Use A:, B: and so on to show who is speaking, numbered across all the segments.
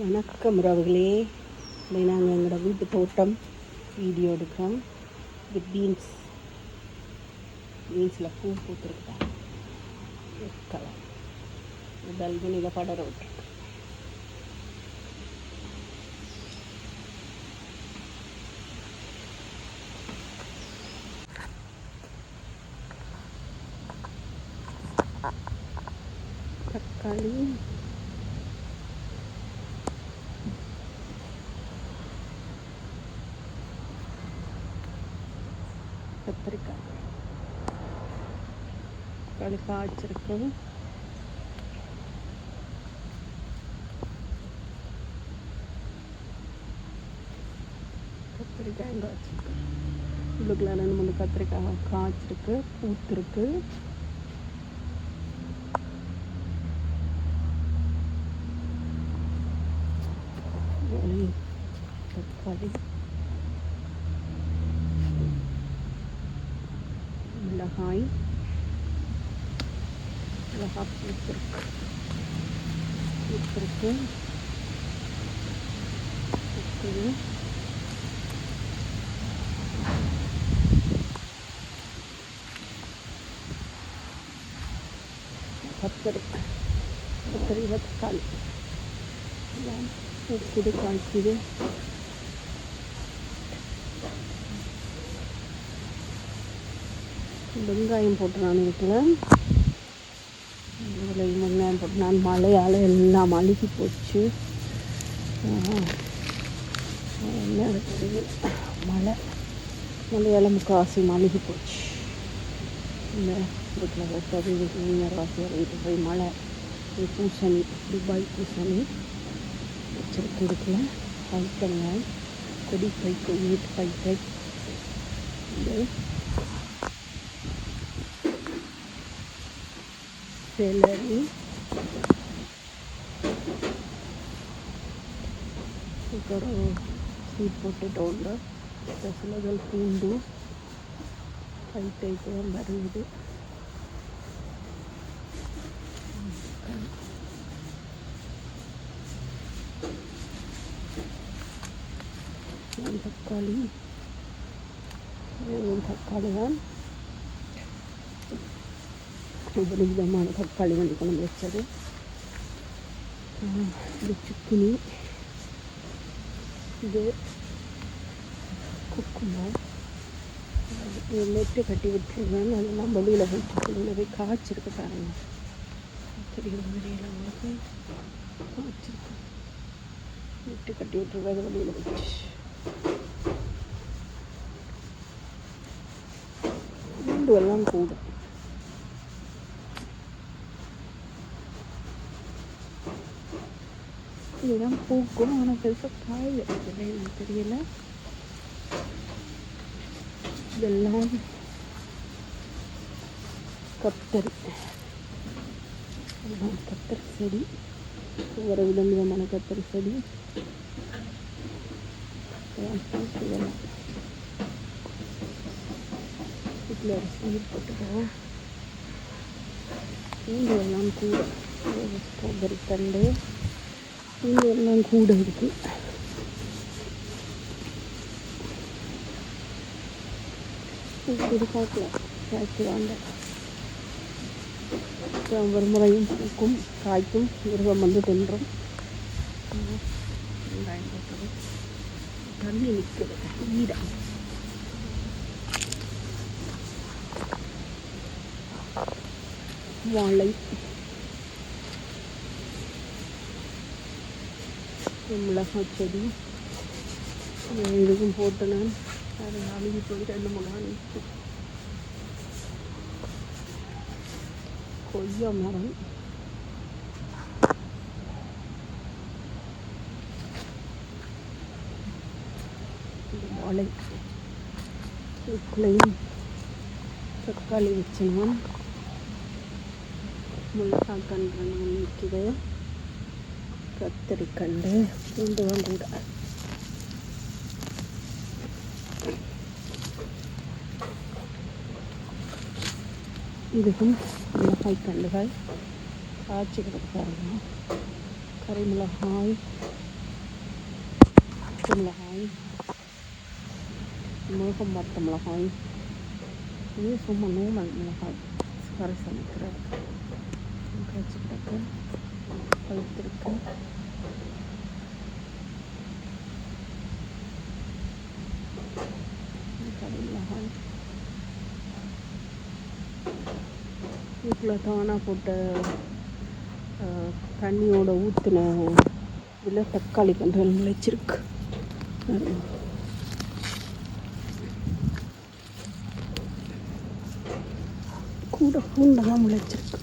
A: வணக்கம் உறவுகளே. இன்னைக்கு நாங்கள் எங்களோட வீட்டு தோட்டம் வீடியோ எடுக்கிறோம். இது பீன்ஸ் பீன்ஸில் பூ பூத்துருக்கா கலர் பல்கனியில் படர விட்டுருக்கு. தக்காளி கத்திரிக்காய் தக்காளி காய்ச்சிருக்கு கத்திரிக்காய் காய்ச்சிருக்கு. உள்ளுக்குள்ள ரெண்டு மூணு கத்திரிக்காய் காய்ச்சிருக்கு பூத்திருக்கு உம், தக்காளி மிளகாய் மிளகாய் பூத்திருக்கு பூத்திருக்கு பூத்துரு கத்தரி கத்தரி தக்காளி எல்லாம் பூக்குது காய்க்குது வெங்காயம் போட்டு நான் வீட்டில் வெங்காயம் போட்டு நான் மழையால் எல்லாம் அழுகி போச்சு. என்ன மழை. மழையால் முக்கால்வாசி அழுகி போச்சு. இந்த வீட்டில் போட்டது மீனராசி வீட்டுக்கு போய் மழை. பூசணி துபாய் பூசணி வச்சுருக்கு இதுக்குள்ள பைக்கங்க கொடி பைக்கு வீட்டு பைக்கை. இது செலரி. அப்புறம் ஸ்வீட் பொட்டேட்டோ உண்டு சிலதல் பூண்டு ஹைட் தான் வருது தக்காளி. வெறும் தக்காளி தான். ஒவ்வொரு விதமான தக்காளி வந்து கொண்டு வச்சது இது சுக்குனி இது குக்கும்பர் நெட்டு கட்டி விட்டுருவேன் அதெல்லாம் வெளியில் போயிட்டு வெளியில் போய் காய்ச்சிருக்கு பாருங்க தெரியும் வெளியில் உங்களுக்கு காய்ச்சிருக்கு நெட்டு கட்டி விட்டுருவேன் வெளியில் போயிடுச்சு ரெண்டு எல்லாம் கூடும் இதுதான் பூக்கும். ஆனால் பெருசாக காய் வைக்கல எனக்கு தெரியல. இதெல்லாம் கத்தரி. இதுதான் கத்தரி செடி. ஒவ்வொரு விதம் விதமான கத்தரி செடி. இதெல்லாம் வீட்டில் ஒரு சீர் போட்டுக்கலாம் பூண்டு எல்லாம் கூட. ஸ்ட்ராபெரி தண்டு. பூண்டு எல்லாம் கூட இருக்கு இது பார்க்கல காய்க்கிறாங்க ஒவ்வொரு முறையும் பூக்கும் காய்க்கும் மிருகம் வந்து தின்றும் வெங்காயம் போட்டது தண்ணி நிற்குது வீடா வாழை மிளகாய் செடி. இதுக்கும் போட்டு நான் அது அழுகி போய் ரெண்டு மூணு நாள் நிற்கு கொய்யா மரம். வாழை. இதுக்குள்ளேயும் தக்காளி வச்சு நான் மிளகாய் கன்று கத்திரிக்கண்டு பூண்டு கூட இதுவும் மிளகாய் கண்டுகள் காய்ச்சி பாருங்க கறி மிளகாய் பச்சை மிளகாய் மிளகம் பத்து மிளகாய். இது சும்மா நூல் மிளகாய். கரை சமைக்கிறது வச்சுக்கிட்டு பழுத்திருக்கு வீட்டில் தானாக போட்ட தண்ணியோட ஊற்றின இதில் தக்காளி கன்றுகள் முளைச்சிருக்கு. கூட பூண்டெல்லாம் முளைச்சிருக்கு.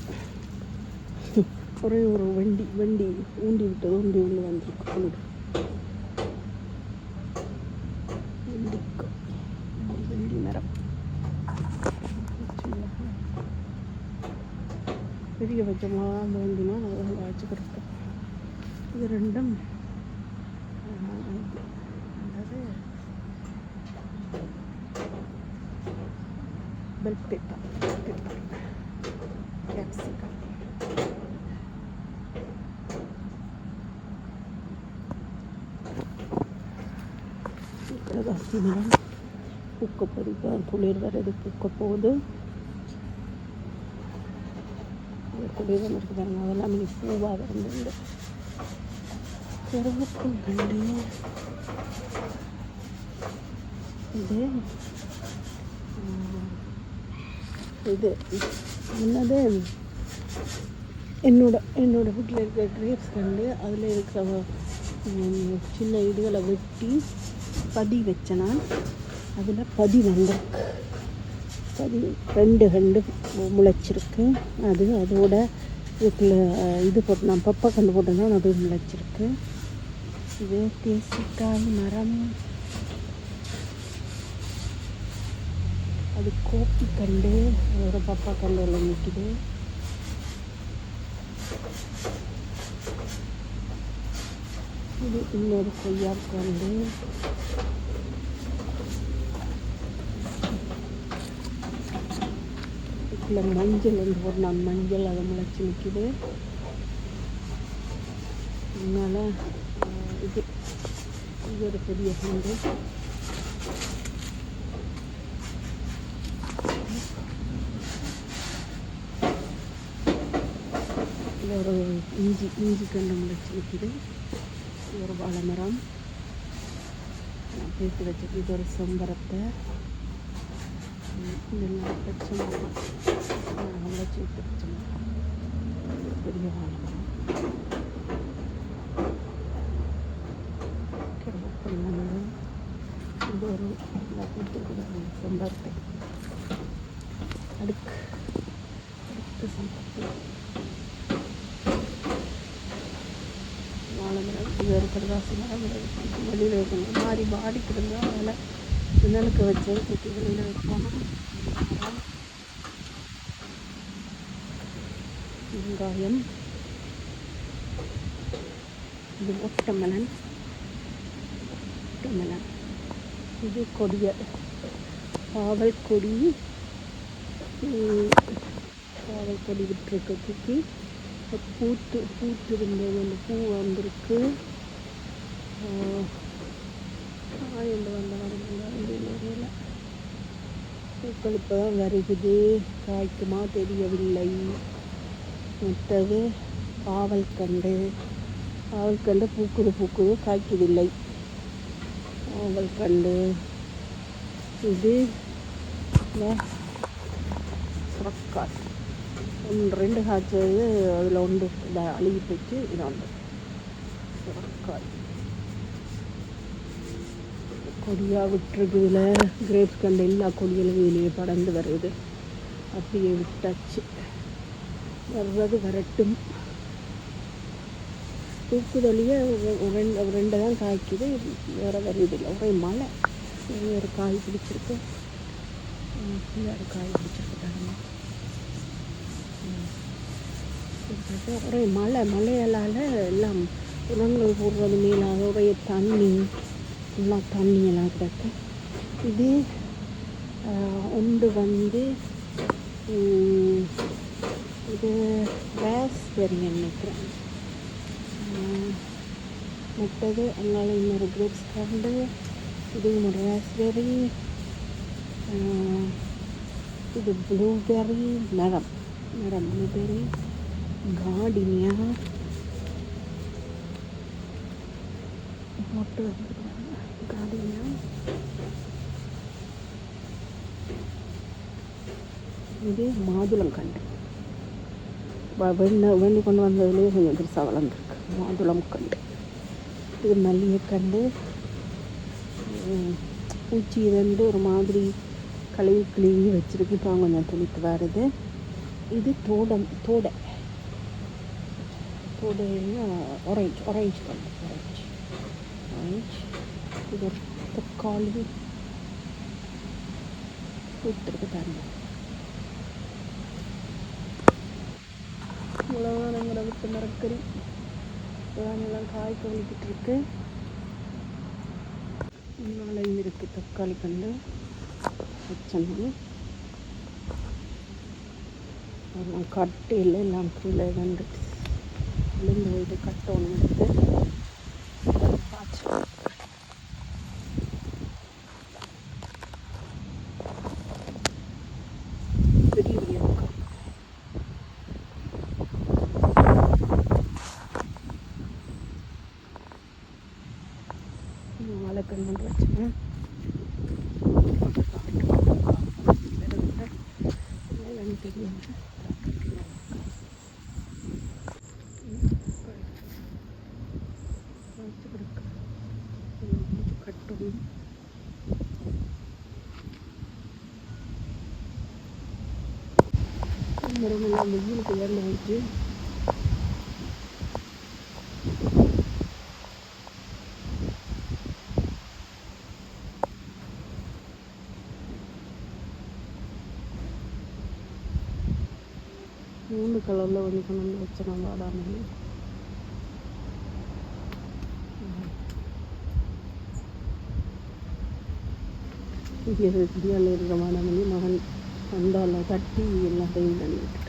A: ஒரே ஒரு வண்டி வண்டி ஊண்டி விட்டது ஊண்டி உள்ள வந்திருக்கு. வண்டி. வெண்டிக்காய் மரம். பெரிய பட்சமாக வேண்டினா அதை வச்சுக்கிட்டு இது ரெண்டும். அதாவது இது என்னது பேப்பர் கடதாசி மரம் பூக்க பதிக்க துளிர் வர்றது பூக்க போகுது இந்த இருக்கு பாருங்க அதெல்லாம் இனி பூவாக வந்து கருவேப்பில் இது இது என்னது என்னோட என்னோட வீட்டில் இருக்கிற கிரேப்ஸ் கண்டு அதில் இருக்கிற சின்ன இதுகளை வெட்டி பதி வச்சேன் நான் அதில் பதி வந்திருக்கு பதி ரெண்டு ரெண்டு முளைச்சிருக்கு. அது அதோட இதுக்குள்ள இது போட்டு நான் பப்பா கண்டு போட்டோம்னா அது முளைச்சிருக்கு. இது தேசிக்காய் மரம். அது கோப்பி கண்டு அதோட பப்பா கண்டு எல்லாம் நிற்கிது இது இன்னொரு கொய்யா கண்டு. இதில் மஞ்சள் வந்து ஒரு நான் மஞ்சள் அதை முளைச்சி நிற்கிது அதனால் இது இது ஒரு பெரிய கண்டு இது ஒரு இஞ்சி இஞ்சி கண்டு முளைச்சி நிற்கிது ஒரு வாழை மரம் பேசி வச்சிருக்கு இது ஒரு செம்பரத்தை. நல்லா பச்சை மரம் பச்சை பெரிய வாழை இது ஒரு பூத்துக்குள்ள செம்பருத்தை அடுக்கு அடுத்து செம்பருத்தை வாழை இது ஒரு கடதாசி மரம் வெளியில் வைக்கணும் மாறி பாடி கிடந்தால் அதில் நிழலுக்கு வச்சு தூக்கி வெளியில் வெங்காயம். இது ஒட்டமலன் ஒட்டமலன் இது கொடிய. பாவல் கொடி. உம், பாவல் கொடி விட்டுருக்கு. தூக்கி. பூத்து பூத்து இருந்தது அந்த பூ வந்திருக்கு. காயண்டு வந்த வரையில் பூக்கள் இப்போ தான் வருகுது. காய்க்குமா தெரியவில்லை. மற்றது பாவல் கண்டு. பாவல் கண்டு பூக்குது பூக்குது காய்க்குதில்லை. பாவல் கண்டு. இது சுரக்காய். ஒன்று ரெண்டு காய்ச்சது அதில் ஒன்று. இதை அழுகி போச்சு இது ஒன்று. சுரக்காய். கொடியாக விட்டுருக்குதுல. கிரேப்ஸ் கண்ட எல்லா கொடிகளும் வெளியே படர்ந்து வருது. அப்படியே விட்டாச்சு. வர்றது வரட்டும். தூக்குதலியே ரெண்டு ரெண்டு தான் காய்க்குது. வேறு வருது இல்லை. ஒரே மழை. நிறைய ஒரு காய் பிடிச்சிருக்கு. ஒரு காய் பிடிச்சிருக்கு பாருங்க. ஒரே மழை. மழையால் எல்லாம் உரங்கள் போடுறது மேலாக. ஒரே தண்ணி. ஃபுல்லாக தண்ணியெல்லாம் கிடக்கு. இது ஒன்று வந்து இது ராஸ்பெரி நினைக்கிறேன். மற்றது அதனால் இன்னொரு குரூப்ஸ் கண்டு இது ஒரு ராஸ்பெரி இது ப்ளூபெர்ரி மரம். மரம் ப்ளூபெர்ரி கார்டினியா. போட்டு வந்து கார்டினியா இது மாதுளங்கண்டு வ- வெண்ண வேண்டி கொண்டு வந்ததுலேயே கொஞ்சம் பெருசாக வளர்ந்துருக்கு. மாதுளம் கண்டு இது மல்லிகைக்கண்டு கண்டு பூச்சி வந்து ஒரு மாதிரி கழுவி கிளீவி வச்சுருக்கு. இப்போ கொஞ்சம் துளித்து வருது. இது தோடம் தோடை. தோடைன்னா ஒரேஞ்ச் ஒரேஞ்ச் கண்டு ஒரேஞ்ச் ஒரேஞ்ச் இது ஒரு தக்காளி. பூத்திருக்கு தண்ணி இவ்வளோதான் நம்மளோட விட்டு மரக்கறி இதெல்லாம் எல்லாம் காய் கவனிக்கிட்டு இருக்கு. நாளையும் இருக்கு தக்காளி கண்டு பச்சை எல்லாம் கட்டு இல்லை எல்லாம் கீழே வந்து விழுந்து போயிட்டு கட்டணும் எடுத்து காய்ச்சி பெரிய பெரிய தக்காளி வாழைக்கண் கொண்டு வச்சுக்கேன் தெரியும் கட்டும் மரமெல்லாம் வெயிலுக்கு ஏறின வச்சு மூணு கலரில் வந்து கொண்டு வந்து வச்சிடலாம் வாடாமல் இந்தியாவில் இருக்கிற மாடமணி மகன் வந்தால தட்டி எல்லாத்தையும் பண்ணிட்டு